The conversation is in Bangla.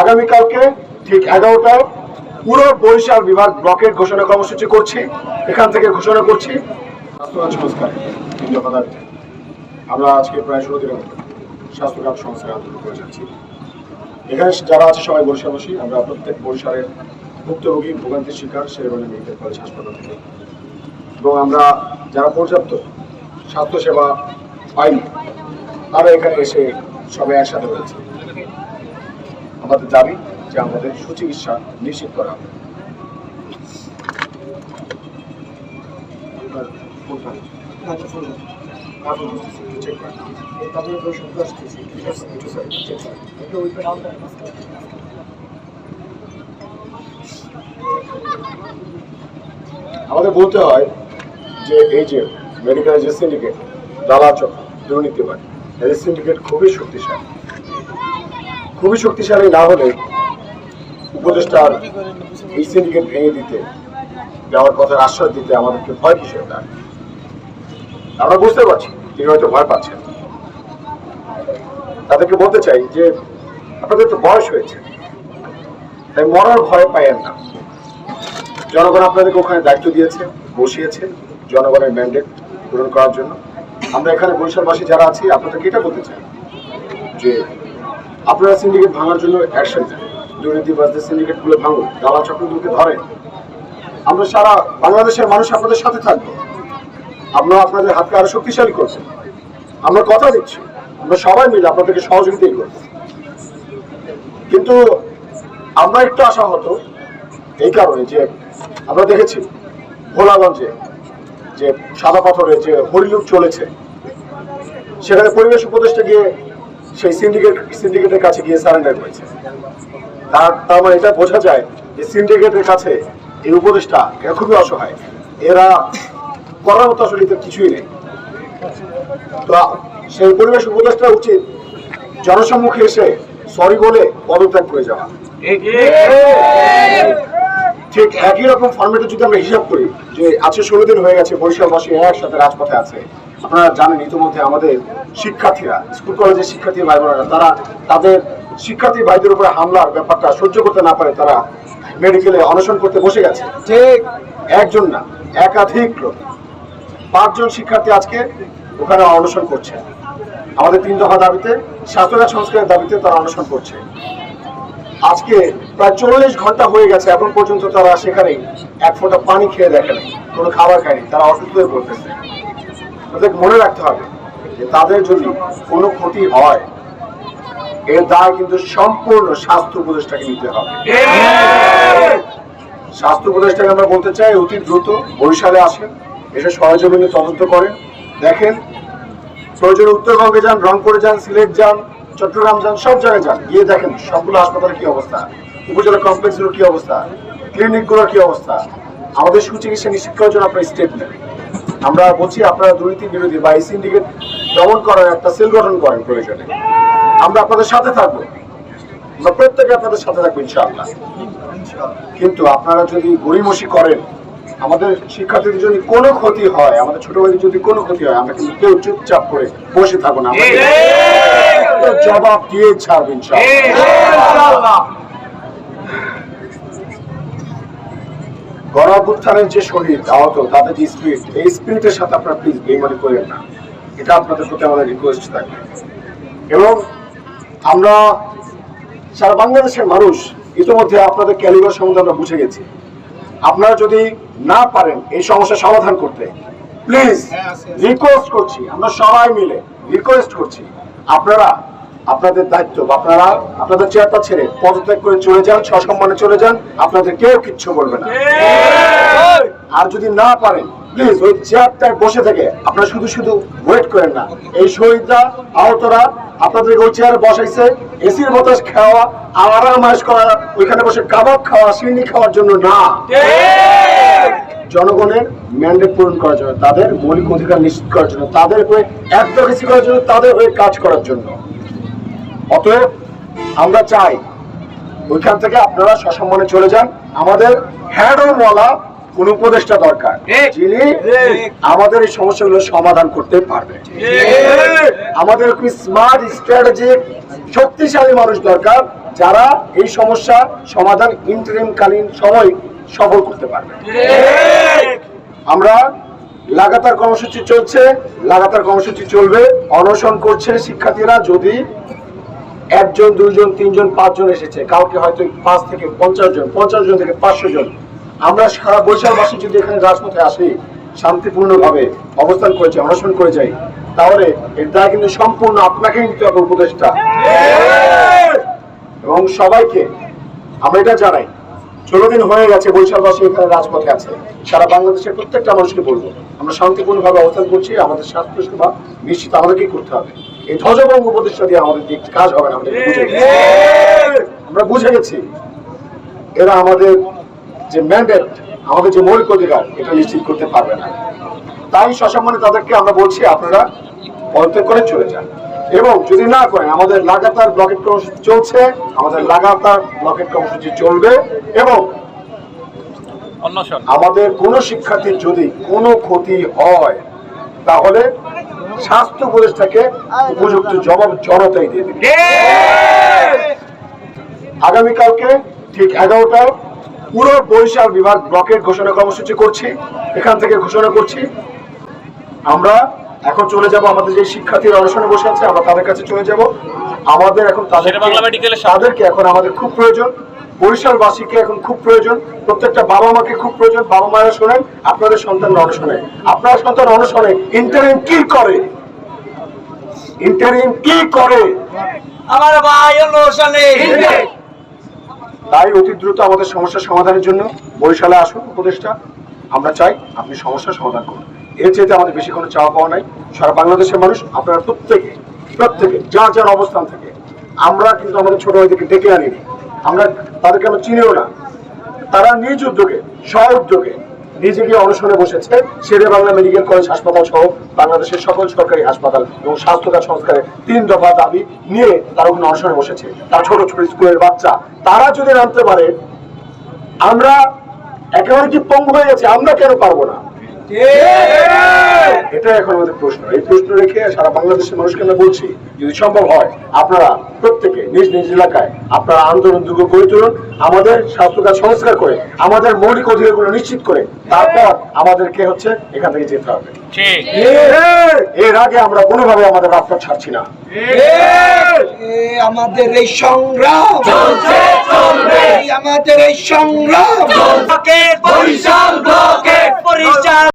আগামীকালকে ঠিক এগারোটায় পুরো বরিশাল বিভাগ ব্লকের ঘোষণা কর্মসূচি করছি, এখান থেকে ঘোষণা করছি। সংস্কার আমরা আজকে প্রায় ষোলো দিনের মতো স্বাস্থ্যখাত সংস্কার আন্দোলন করে যাচ্ছি। এখানে যারা আছে সবাই বরিশালবাসী, আমরা প্রত্যেক বরিশালের ভুক্তভোগী, ভোগান্তির শিকার শেরবানি মেডিকেল কলেজ হাসপাতাল থেকে। এবং আমরা যারা পর্যাপ্ত স্বাস্থ্যসেবা পাইনি, তারা এখানে এসে সবাই একসাথে হয়েছে আমাদের দাবি যে আমাদের সুচিকিৎসা নিশ্চিত করা হবে। আমাদের বলতে হয় যে এই যে মেডিকেল যে সিন্ডিকেট দালাচক দুর্নীতিবাদ এই সিন্ডিকেট খুবই শক্তিশালী। খুবই শক্তিশালী না হলে উপদেষ্টার এই সিন্ডিকেট ভেঙে দিতে, যাওয়ার কথার আশ্বাস দিতে আমাদেরকে ভয় কিসের তার? আমরা বুঝতে পারছি, তিনি হয়তো ভয় পাচ্ছেন। তাদেরকে বলতে চাই যে, আপনাদের তো বয়স হয়েছে, তাই মরার ভয় পাইয়েন না। জনগণ আপনাদেরকে ওখানে দায়িত্ব দিয়েছে, বসিয়েছে, জনগণের ম্যান্ডেট পূরণ করার জন্য। আমরা এখানে বরিশালবাসী যারা আছি, আপনাদেরকে এটা বলতে চাই যে আপনারা সিন্ডিকেট ভাঙার জন্য অ্যাকশন নেন দুর্নীতিবাজদের সিন্ডিকেটগুলো ভাঙুন, দালাল চক্রগুলোকে ধরেন। আমরা সারা বাংলাদেশের মানুষ আপনাদের সাথে থাকব। আমরা আপনাদের হাতকে আরও শক্তিশালী করছি আমরা কথা দিচ্ছি। আমরা সবাই মিলে আপনাদেরকে সহযোগিতাই করব। কিন্তু আমরা একটু আশাহত এই কারণে যে আমরা দেখেছি ভোলাগঞ্জে যে সাদা পাথরে যে হরিলুক চলেছে, সেখানে পরিবেশ উপদেষ্টা গিয়ে সেই সিন্ডিকেট সিন্ডিকেটের কাছে গিয়ে সারেন্ডার করেছে। তার তার মানে এটা বোঝা যায় যে সিন্ডিকেটের কাছে এই উপদেশটা এরা খুবই অসহায়। এরা করার মতো আসলে কিছুই নেই। তো সেই পরিবেশ উপদেষ্টা উচিত জনসম্মুখে এসে সরি বলে পদত্যাগ করে যাওয়া। ঠিক একই রকম ফর্মেটে যদি আমরা হিসাব করি যে আজকে ষোলো দিন হয়ে গেছে বরিশালবাসী একসাথে রাজপথে আছে। আপনারা জানেন ইতিমধ্যে আমাদের শিক্ষার্থীরা, স্কুল কলেজের শিক্ষার্থী ভাই বোনেরা তারা তাদের শিক্ষার্থী ভাইদের উপরে হামলার ব্যাপারটা সহ্য করতে না পারে, তারা মেডিকেলে অনশন করতে বসে গেছে। ঠিক একজন না, একাধিক লোক। পাঁচজন শিক্ষার্থী আজকে ওখানে অনশন করছে। আমাদের তিন দফা দাবিতে স্বাস্থ্যখাত সংস্কারের দাবিতে তারা অনশন করছে। আজকে প্রায় চল্লিশ ঘণ্টা হয়ে গেছে, এখন পর্যন্ত তারা সেখানে এক ফোঁটা পানি খেয়ে দেখেনি কোনো খাবার খায়নি, তারা অসুস্থ হয়ে পড়তেছে। তাদের মনে রাখতে হবে যে তাদের যদি কোনো ক্ষতি হয় এর দায় কিন্তু সম্পূর্ণ স্বাস্থ্য উপদেষ্টাকে নিতে হবে। স্বাস্থ্য উপদেষ্টাকে আমরা বলতে চাই, অতি দ্রুত বরিশালে আসেন, এসে সরজমিনে তদন্ত করেন। দেখেন, প্রয়োজনে উত্তরবঙ্গে যান, রংপুরে যান, সিলেট যান, চট্টগ্রাম যান, সব জায়গায় যান। গিয়ে দেখেন সবগুলো হাসপাতালের কি অবস্থা, উপজেলা কমপ্লেক্সগুলোর কি অবস্থা, ক্লিনিকগুলোর কি অবস্থা। আমাদের সুচিকিৎসা নিশ্চিত করার জন্য আপনার স্টেপ নেন। আমরা বলছি, আপনারা দুর্নীতি বিরোধী বা এই সিন্ডিকেট দমন করার একটা সেল গঠন করেন প্রয়োজনে। আমরা আপনাদের সাথে থাকব। আমরা প্রত্যেকে আপনাদের সাথে থাকব ইনশাআল্লাহ। কিন্তু আপনারা যদি গড়িমসি করেন আমাদের শিক্ষার্থীদের যদি কোনো ক্ষতি হয় আমাদের ছোট ভাইদের যদি কোনো ক্ষতি হয় আমরা কিন্তু কেউ চুপচাপ করে বসে থাকব না। জবাব দিয়ে ছাড়বো ইনশাআল্লাহ। গণঅভ্যুত্থানের যে শহীদ আহত তাদের যে স্পিরিট এই স্পিরিটের সাথে আপনারা প্লিজ বেমানি করেন না। এটা আপনাদের প্রতি আমাদের রিকোয়েস্ট থাকবে। এবং আমরা সারা বাংলাদেশের মানুষ ইতিমধ্যে আপনাদের ক্যালিবার সম্বন্ধে আমরা বুঝে গেছি। আপনারা যদি না পারেন এই সমস্যার সমাধান করতে প্লিজ রিকোয়েস্ট করছি আমরা সবাই মিলে রিকোয়েস্ট করছি। আপনারা আপনাদের দায়িত্ব বা আপনারা আপনাদের চেয়ারটা ছেড়ে পদত্যাগ করে চলে যান সসম্মানে চলে যান আপনাদের কেউ কিচ্ছু বলবে না। আর যদি না পারেন প্লিজ ওই চেয়ারটায় বসে থেকে আপনারা শুধু শুধু ওয়েট করেন না। এই শহীদরা, আহতরা আপনাদের ওই বসাইছে, এসির খাওয়া করা, ওইখানে বসে কাবাব খাওয়া, সিন্নি খাওয়ার জন্য না। জনগণের ম্যান্ডেট পূরণ করার জন্য, তাদের মৌলিক অধিকার নিশ্চিত করার জন্য, তাদের হয়ে অ্যাডভোকেসি করার জন্য, তাদের হয়ে কাজ করার জন্য। অতএব আমরা চাই ওইখান থেকে আপনারা সসম্মানে চলে যান। আমাদের হ্যাডওয়ালা কোন উপদেষ্টা দরকার যিনি আমাদের এই সমস্যাগুলো সমাধান করতে পারবে। আমাদের স্মার্ট স্ট্র্যাটেজিক শক্তিশালী মানুষ দরকার যারা এই সমস্যা সমাধান ইন্টারিম কালীন সময় সফল করতে পারবে। আমরা লাগাতার কর্মসূচি চলছে লাগাতার কর্মসূচি চলবে অনশন করছে শিক্ষার্থীরা যদি একজন দুইজন তিনজন পাঁচজন এসেছে কালকে হয়তো পাঁচ থেকে পঞ্চাশ জন পঞ্চাশ জন থেকে পাঁচশো জন আমরা সারা বৈশাখবাসী যদি এখানে রাজপথে আসি, শান্তিপূর্ণভাবে অবস্থান করেছি অনশন করে যাই, তাহলে এর দায় কিন্তু সম্পূর্ণ আপনাকেই নিতে হবে উপদেশটা এবং সবাইকে আমরা এটা জানাই ষোলো দিন হয়ে গেছে বৈশাখবাসী এখানে রাজপথে আছে, সারা বাংলাদেশের প্রত্যেকটা মানুষকে বলব, আমরা শান্তিপূর্ণভাবে অবস্থান করছি, আমাদের স্বাস্থ্য সেবা নিশ্চিত আমাদেরকেই করতে হবে এই ধ্বজভঙ্গ উপদেষ্টা দিয়ে আমাদের দিক কাজ হবে না। আমরা বুঝে গেছি, এরা আমাদের যে ম্যান্ডেট আমাদের যে মৌলিক অধিকার এটা নিশ্চিত করতে পারবে না। তাই সসম্মানে তাদেরকে আমরা বলছি আপনারা পদত্যাগ করে চলে যান। এবং যদি না করেন আমাদের লাগাতার ব্লকেট কর্মসূচি চলছে আমাদের লাগাতার ব্লকেট কর্মসূচি চলবে এবং আমাদের কোন শিক্ষার্থীর যদি কোনো ক্ষতি হয় তাহলে স্বাস্থ্য উপদেষ্টাকে উপযুক্ত জবাব জনতাই দিয়ে দেবে। আগামীকালকে ঠিক এগারোটায় পুরো বরিশাল বিভাগ ব্লকের ঘোষণা কর্মসূচি করছি এখান থেকে ঘোষণা করছি। আমরা এখন চলে যাব আমাদের যে শিক্ষার্থীরা অনশনে বসে আছে আমরা তাদের কাছে চলে যাব। আমাদের এখন। তাদেরকে এখন আমাদের খুব প্রয়োজন। বরিশালবাসীকে এখন খুব প্রয়োজন। প্রত্যেকটা বাবা মাকে খুব প্রয়োজন। বাবা মায়েরা শোনেন আপনাদের সন্তান অনশনে আপনার সন্তান অনশনে ইন্টারিম কি করে? ইন্টারিম কি করে? আমার ভাই অনুষ্ঠানে তাই অতি দ্রুত আমাদের সমস্যা সমাধানের জন্য বরিশালে আসুন, উপদেষ্টা। আমরা চাই আপনি সমস্যা সমাধান করুন। এর চেয়ে আমাদের বেশি কোনো চাওয়া পাওয়া নাই। সারা বাংলাদেশের মানুষ, আপনারা প্রত্যেকে প্রত্যেকে যার যার অবস্থান থেকে, আমরা কিন্তু আমাদের ছোট ভাইদেরকে ডেকে আনিনি। আমরা তাদেরকে আমরা চিনিও না। তারা নিজ উদ্যোগে স্ব উদ্যোগে নিজে অনশনে বসেছে, শেরে বাংলা মেডিকেল কলেজ হাসপাতাল সহ বাংলাদেশের সকল সরকারি হাসপাতাল এবং স্বাস্থ্য কাজ সংস্কারের তিন দফা দাবি নিয়ে তারা ওখানে অনশনে বসেছে। তার ছোট ছোট স্কুলের বাচ্চা, তারা যদি নামতে পারে, আমরা একেবারে কি পঙ্গু হয়ে গেছে? আমরা কেন পারব না? এটা এখন আমাদের প্রশ্ন। এই প্রশ্ন রেখে সারা বাংলাদেশের মানুষকে আমরা বলছি যদি সম্ভব হয় আপনারা প্রত্যেকে নিজ নিজ এলাকায় আপনারা আন্দোলন দুর্গ গড়ে তুলুন আমাদের স্বাস্থ্যকার সংস্কার করে আমাদের মৌলিক অধিকারগুলো নিশ্চিত করে তারপর আমাদেরকে হচ্ছে এখান থেকে যেতে হবে। এর আগে আমরা কোনোভাবে আমাদের রাস্তা ছাড়ছি না। আমাদের এই সংগ্রাম। চলছে চলবে। আমাদের এই সংগ্রাম। বরিশাল বরিশাল